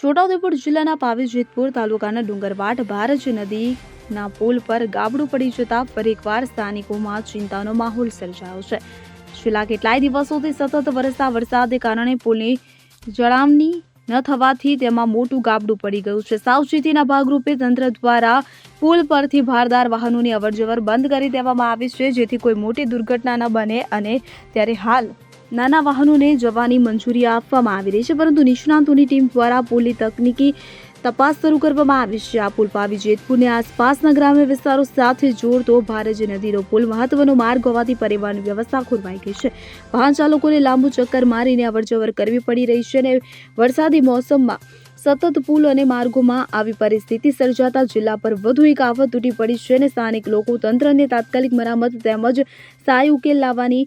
છોટાઉદેપુર જિલ્લાના પાવી જેતપુર તાલુકાના ડુંગરવાટ ભારજ નદીના પુલ પર ગાબડું પડી જતા ફરી એકવાર સ્થાનિકોમાં ચિંતાનો માહોલ સર્જાયો છે. છેલ્લા કેટલાય દિવસોથી સતત વરસતા વરસાદને કારણે પુલની જળામણી ન થવાથી તેમાં મોટું ગાબડું પડી ગયું છે. સાવચેતીના ભાગરૂપે તંત્ર દ્વારા પુલ પરથી ભારદાર વાહનોની અવરજવર બંધ કરી દેવામાં આવી છે, જેથી કોઈ મોટી દુર્ઘટના ન બને અને ત્યારે હાલ નાના વાહનોને જવાની મંજૂરી આપવામાં આવી રહી છે, પરંતુ નિષ્ણાંતોની ટીમ દ્વારા પુલની તકનીકી તપાસ શરૂ કરવામાં આવી છે. આ પુલ પાવી જેતપુરને આસપાસના ગ્રામ્ય વિસ્તારો સાથે જોડતો ભારજ નદીનો પુલ મહત્વનો માર્ગ હોવાથી પરિવહન વ્યવસ્થા ખોરવાઈ ગઈ છે. વાહન ચાલકોને લાંબુ ચક્કર મારીને અવરજવર કરવી પડી રહી છે અને વરસાદી મોસમમાં સતત પુલ અને માર્ગોમાં આવી પરિસ્થિતિ સર્જાતા જિલ્લા પર વધુ એક આફત તૂટી પડી છે અને સ્થાનિક લોકો તંત્રને તાત્કાલિક મરામત તેમજ સાય ઉકેલ લાવવાની